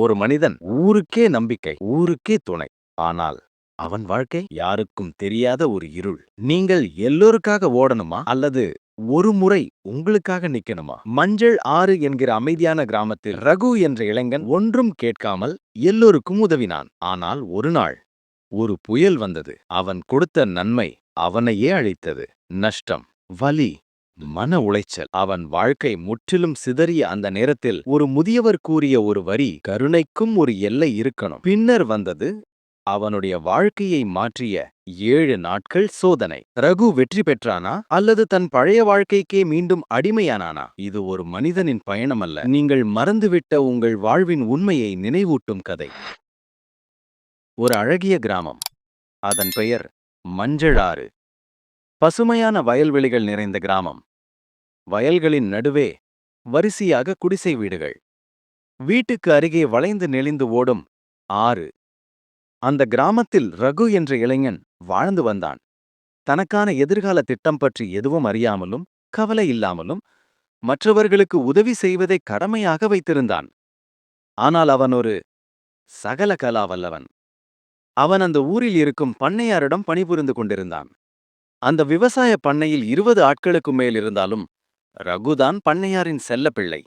ஒரு மனிதன் ஊருக்கே நம்பிக்கை ஊருக்கே துணை. ஆனால் அவன் வாழ்க்கை யாருக்கும் தெரியாத ஒரு இருள். நீங்கள் எல்லோருக்காக ஓடணுமா? அல்லது ஒரு முறை உங்களுக்காக நிக்கணுமா? மஞ்சள் ஆறு என்கிற அமைதியான கிராமத்தில் ரகு என்ற இளைஞன் ஒன்றும் கேட்காமல் எல்லோருக்கும் உதவினான். ஆனால் ஒரு நாள் ஒரு புயல் வந்தது. அவன் கொடுத்த நன்மை அவனையே அழித்தது. நஷ்டம் வலி மன உளைச்சல். அவன் வாழ்க்கை முற்றிலும் சிதறிய அந்த நேரத்தில் ஒரு முதியவர் கூறிய ஒரு வரி கருணைக்கும் ஒரு எல்லை இருக்கணும். பின்னர் வந்தது அவனுடைய வாழ்க்கையை மாற்றிய ஏழு நாட்கள் சோதனை. ரகு வெற்றி பெற்றானா? அல்லது தன் பழைய வாழ்க்கைக்கே மீண்டும் அடிமையானானா? இது ஒரு மனிதனின் பயணம் அல்ல நீங்கள் மறந்துவிட்ட உங்கள் வாழ்வின் உண்மையை நினைவூட்டும் கதை. ஒரு அழகிய கிராமம். அதன் பெயர் மஞ்சளாறு. பசுமையான வயல்வெளிகள் நிறைந்த கிராமம். வயல்களின் நடுவே வரிசையாக குடிசை வீடுகள். வீட்டுக்கு அருகே வளைந்து நெளிந்து ஓடும் ஆறு. அந்த கிராமத்தில் ரகு என்ற இளைஞன் வாழ்ந்து வந்தான். தனக்கான எதிர்கால திட்டம் பற்றி எதுவும் அறியாமலும் கவலை இல்லாமலும் மற்றவர்களுக்கு உதவி செய்வதை கடமையாக வைத்திருந்தான். ஆனால் அவன் ஒரு சகல கலா வல்லவன். அவன் அந்த ஊரில் இருக்கும் பண்ணையாரிடம் பணிபுரிந்து கொண்டிருந்தான். அந்த விவசாய பண்ணையில் இருபது ஆட்களுக்கு மேல் இருந்தாலும் ரகுதான் பண்ணையாரின் செல்ல பிள்ளை.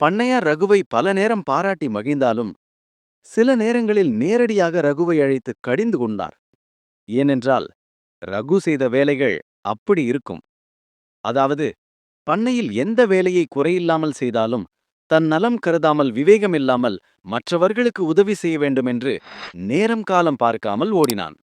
பண்ணையார் ரகுவை பல நேரம் பாராட்டி மகிழ்ந்தாலும் சில நேரங்களில் நேரடியாக ரகுவை அழைத்து கடிந்து கொண்டார். ஏனென்றால் ரகு செய்த வேலைகள் அப்படி இருக்கும். அதாவது பண்ணையில் எந்த வேலையை குறையில்லாமல் செய்தாலும் தன் நலம் கருதாமல் விவேகமில்லாமல் மற்றவர்களுக்கு உதவி செய்ய வேண்டுமென்று நேரம் காலம் பார்க்காமல் ஓடினான்.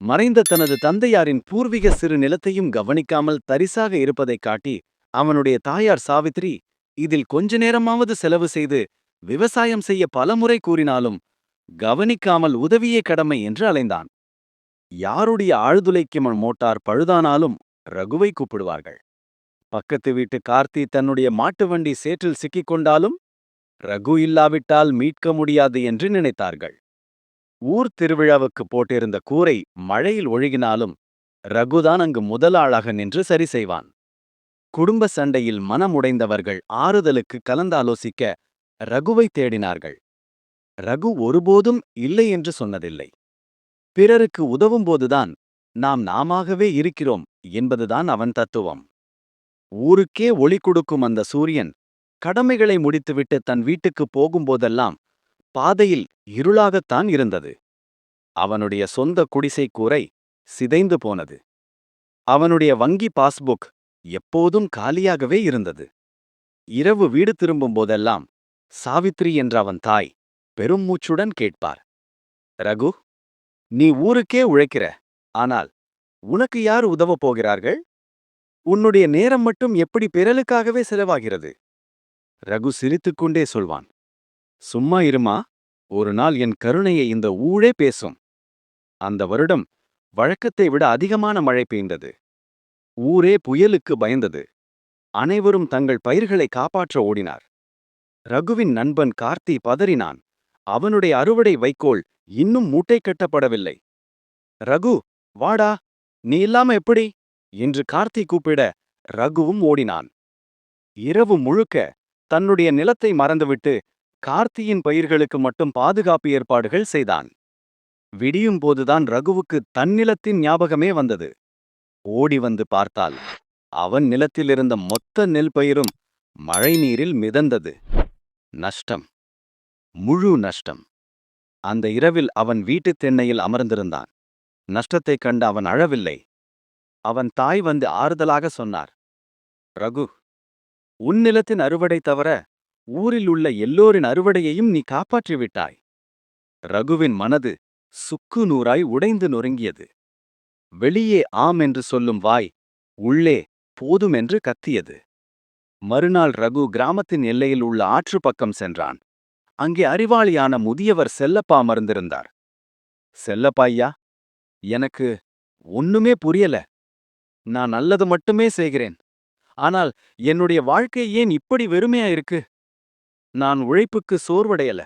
மறைந்த தனது தந்தையாரின் பூர்வீக சிறு நிலத்தையும் கவனிக்காமல் தரிசாக இருப்பதைக் காட்டி அவனுடைய தாயார் சாவித்ரி இதில் கொஞ்ச நேரமாவது செலவு செய்து விவசாயம் செய்ய பலமுறை கூறினாலும் கவனிக்காமல் உதவியே கடமை என்று அலைந்தான். யாருடைய ஆழ்துளைக்கும் மோட்டார் பழுதானாலும் ரகுவை கூப்பிடுவார்கள். பக்கத்து வீட்டு கார்த்தி தன்னுடைய மாட்டு வண்டி சேற்றில் சிக்கிக்கொண்டாலும் ரகு இல்லாவிட்டால் மீட்க முடியாது என்று நினைத்தார்கள். ஊர் திருவிழாவுக்கு போட்டிருந்த கூரை மழையில் ஒழுகினாலும் ரகுதான் அங்கு முதலாளாக நின்று சரி செய்வான். குடும்ப சண்டையில் மனமுடைந்தவர்கள் ஆறுதலுக்கு கலந்தாலோசிக்க ரகுவை தேடினார்கள். ரகு ஒருபோதும் இல்லை என்று சொன்னதில்லை. பிறருக்கு உதவும்போதுதான் நாம் நாமாகவே இருக்கிறோம் என்பதுதான் அவன் தத்துவம். ஊருக்கே ஒளி கொடுக்கும் அந்த சூரியன் கடமைகளை முடித்துவிட்டு தன் வீட்டுக்குப் போகும்போதெல்லாம் பாதையில் இருளாகத்தான் இருந்தது. அவனுடைய சொந்த குடிசை கூரை சிதைந்து போனது. அவனுடைய வங்கி பாஸ்புக் எப்போதும் காலியாகவே இருந்தது. இரவு வீடு திரும்பும் போதெல்லாம் சாவித்ரி என்ற அவன் தாய் பெரும் மூச்சுடன் கேட்பார். ரகு நீ ஊருக்கே உழைக்கிற ஆனால் உனக்கு யார் உதவப் போகிறார்கள்? உன்னுடைய நேரம் மட்டும் எப்படி பிறலுக்காகவே செலவாகிறது? ரகு சிரித்துக்கொண்டே சொல்வான். சும்மா இருமா? ஒரு நாள் என் கருணையை இந்த ஊழே பேசும். அந்த வருடம் வழக்கத்தை விட அதிகமான மழை பெய்ந்தது. ஊரே புயலுக்கு பயந்தது. அனைவரும் தங்கள் பயிர்களை காப்பாற்ற ஓடினார். ரகுவின் நண்பன் கார்த்தி பதறினான். அவனுடைய அறுவடை வைக்கோல் இன்னும் மூட்டை கட்டப்படவில்லை. ரகு வாடா. நீ இல்லாம எப்படி? என்று கார்த்தி கூப்பிட ரகுவும் ஓடினான். இரவு முழுக்க தன்னுடைய நிலத்தை மறந்துவிட்டு கார்த்தியின் பயிர்களுக்கு மட்டும் பாதுகாப்பு ஏற்பாடுகள் செய்தான். விடியும் போதுதான் ரகுவுக்கு தன்னிலத்தின் ஞாபகமே வந்தது. ஓடி வந்து பார்த்தால் அவன் நிலத்திலிருந்த மொத்த நெல் பயிரும் மழை நீரில் மிதந்தது. நஷ்டம். முழு நஷ்டம். அந்த இரவில் அவன் வீட்டுத் தென்னையில் அமர்ந்திருந்தான். நஷ்டத்தைக் கண்டு அவன் அழவில்லை. அவன் தாய் வந்து ஆறுதலாக சொன்னார். ரகு உன் நிலத்தின் அறுவடை தவிர ஊரில் உள்ள எல்லோரின் அறுவடையையும் நீ காப்பாற்றிவிட்டாய். ரகுவின் மனது சுக்கு நூறாய் உடைந்து நொறுங்கியது. வெளியே ஆம் என்று சொல்லும் வாய் உள்ளே போதுமென்று கத்தியது. மறுநாள் ரகு கிராமத்தின் எல்லையில் உள்ள ஆற்று பக்கம் சென்றான். அங்கே அறிவாளியான முதியவர் செல்லப்பா அமர்ந்திருந்தார். செல்லப்பாய்யா எனக்கு ஒண்ணுமே புரியல. நான் நல்லது மட்டுமே செய்கிறேன். ஆனால் என்னுடைய வாழ்க்கை ஏன் இப்படி வெறுமையா இருக்கு? நான் உழைப்புக்கு சோர்வடையல.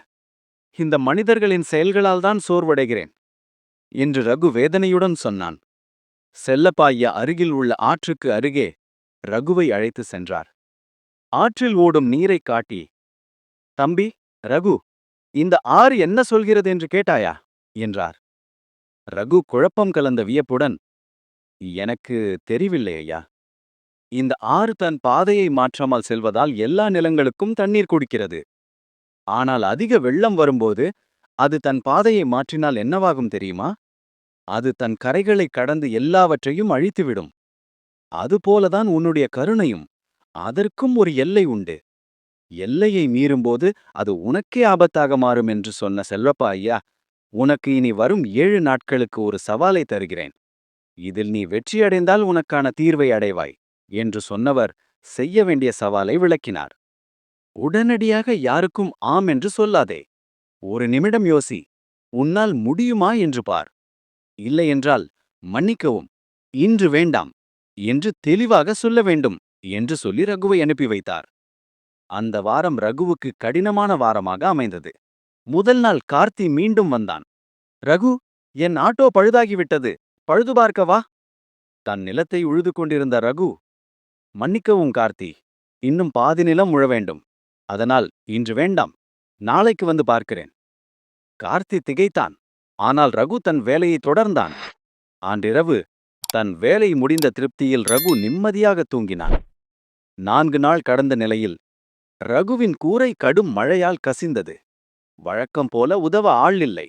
இந்த மனிதர்களின் செயல்களால் தான் சோர்வடைகிறேன். என்று ரகு வேதனையுடன் சொன்னான். செல்லப்பாய்யா அருகில் உள்ள ஆற்றுக்கு அருகே ரகுவை அழைத்து சென்றார். ஆற்றில் ஓடும் நீரைக் காட்டி தம்பி ரகு இந்த ஆறு என்ன சொல்கிறது என்று கேட்டாயா? என்றார். ரகு குழப்பம் கலந்த வியப்புடன் எனக்கு தெரிவில்லை ஐயா இந்த ஆறு தன் பாதையை மாற்றாமல் செல்வதால் எல்லா நிலங்களுக்கும் தண்ணீர் குடிக்கிறது. ஆனால் அதிக வெள்ளம் வரும்போது அது தன் பாதையை மாற்றினால் என்னவாகும் தெரியுமா? அது தன் கரைகளை கடந்து எல்லாவற்றையும் அழித்துவிடும். அதுபோலதான் உன்னுடைய கருணையும் அதற்கும் ஒரு எல்லை உண்டு. எல்லையை மீறும்போது அது உனக்கே ஆபத்தாக மாறும் என்று சொன்ன செல்வப்பா ஐயா உனக்கு இனி வரும் ஏழு நாட்களுக்கு ஒரு சவாலை தருகிறேன். இதில் நீ வெற்றியடைந்தால் உனக்கான தீர்வை அடைவாய். என்று சொன்னவர் செய்ய வேண்டிய சவாலை விளக்கினார். உடனடியாக யாருக்கும் ஆம் என்று சொல்லாதே. ஒரு நிமிடம் யோசி. உன்னால் முடியுமா என்று பார். இல்லையென்றால் மன்னிக்கவும். இன்று வேண்டாம். என்று தெளிவாக சொல்ல வேண்டும் என்று சொல்லி ரகுவை அனுப்பி வைத்தார். அந்த வாரம் ரகுவுக்கு கடினமான வாரமாக அமைந்தது. முதல் நாள் கார்த்தி மீண்டும் வந்தான். ரகு என் ஆட்டோ பழுதாகிவிட்டது. பழுது பார்க்கவா தன் நிலத்தை உழுது கொண்டிருந்த ரகு மன்னிக்கவும் கார்த்தி. இன்னும் பாதி நிலம் உழ வேண்டும். அதனால் இன்று வேண்டாம். நாளைக்கு வந்து பார்க்கிறேன். கார்த்தி திகைத்தான். ஆனால் ரகு தன் வேலையை தொடர்ந்தான். ஆண்டிரவு தன் வேலை முடிந்த திருப்தியில் ரகு நிம்மதியாக தூங்கினான். நான்கு நாள் கடந்த நிலையில் ரகுவின் கூரை கடும் மழையால் கசிந்தது. வழக்கம் போல உதவ ஆள் இல்லை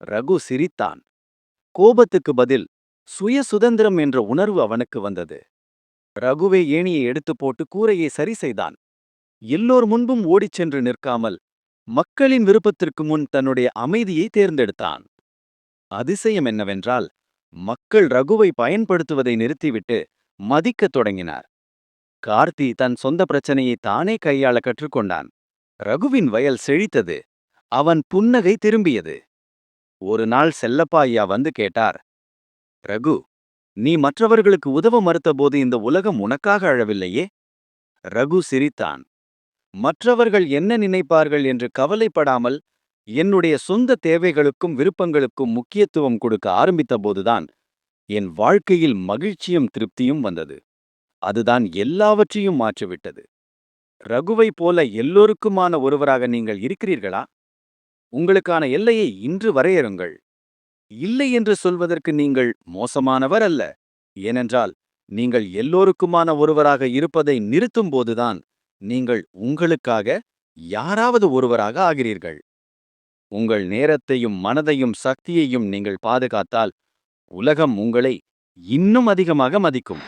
ரகு சிரித்தான். கோபத்துக்கு பதில் சுய சுதந்திரம் என்ற உணர்வு அவனுக்கு வந்தது. ரகுவே ஏணியை எடுத்து போட்டு கூரையை சரி செய்தான். எல்லோர் முன்பும் ஓடிச் சென்று நிற்காமல் மக்களின் விருப்பத்திற்கு முன் தன்னுடைய அமைதியை தேர்ந்தெடுத்தான். அதிசயம் என்னவென்றால் மக்கள் ரகுவை பயன்படுத்துவதை நிறுத்திவிட்டு மதிக்கத் தொடங்கினார். கார்த்தி தன் சொந்த பிரச்சனையை தானே கையாள கற்றுக்கொண்டான். ரகுவின் வயல் செழித்தது. அவன் புன்னகை திரும்பியது. ஒரு நாள் செல்லப்பா ஐயா வந்து கேட்டார் ரகு நீ மற்றவர்களுக்கு உதவ மறுத்தபோது இந்த உலகம் உனக்காக அழவில்லையே? ரகு சிரித்தான். மற்றவர்கள் என்ன நினைப்பார்கள் என்று கவலைப்படாமல் என்னுடைய சொந்த தேவைகளுக்கும் விருப்பங்களுக்கும் முக்கியத்துவம் கொடுக்க ஆரம்பித்தபோதுதான் என் வாழ்க்கையில் மகிழ்ச்சியும் திருப்தியும் வந்தது. அதுதான் எல்லாவற்றையும் மாற்றிவிட்டது. ரகுவை போல எல்லோருக்குமான ஒருவராக நீங்கள் இருக்கிறீர்களா? உங்களுக்கான எல்லையை இன்று வரையறுங்கள். இல்லை என்று சொல்வதற்கு நீங்கள் மோசமானவர் அல்ல. ஏனென்றால் நீங்கள் எல்லோருக்குமான ஒருவராக இருப்பதை நிறுத்தும்போதுதான் நீங்கள் உங்களுக்காக யாராவது ஒருவராக ஆகிறீர்கள். உங்கள் நேரத்தையும் மனதையும் சக்தியையும் நீங்கள் பாதுகாத்தால் உலகம் உங்களை இன்னும் அதிகமாக மதிக்கும்.